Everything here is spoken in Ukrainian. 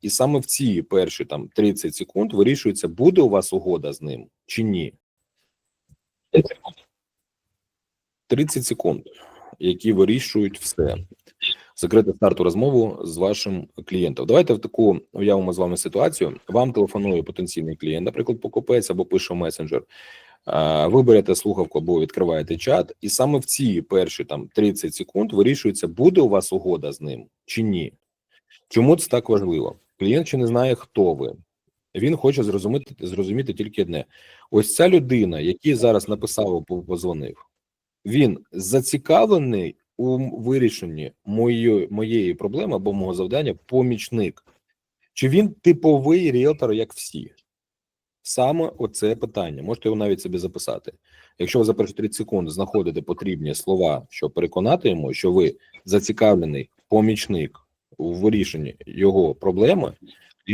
І саме в ці перші там 30 секунд вирішується, буде у вас угода з ним чи ні. 30 секунд, які вирішують все. Закрити старту розмову з вашим клієнтом. Давайте в таку уявимо з вами ситуацію. Вам телефонує потенційний клієнт, наприклад, покупець або пише месенджер. Ви берете слухавку або відкриваєте чат, і саме в ці перші там 30 секунд вирішується, буде у вас угода з ним чи ні. Чому це так важливо? Клієнт ще не знає, хто ви. Він хоче зрозуміти зрозуміти тільки одне: ось ця людина, який зараз написав або позвонив, він зацікавлений у вирішенні моєї, моєї проблеми або мого завдання помічник. Чи він типовий ріелтор, як всі? Саме оце питання. Можете його навіть собі записати. Якщо ви за перші 30 секунд знаходите потрібні слова, щоб переконати йому, що ви зацікавлений помічник у вирішенні його проблеми,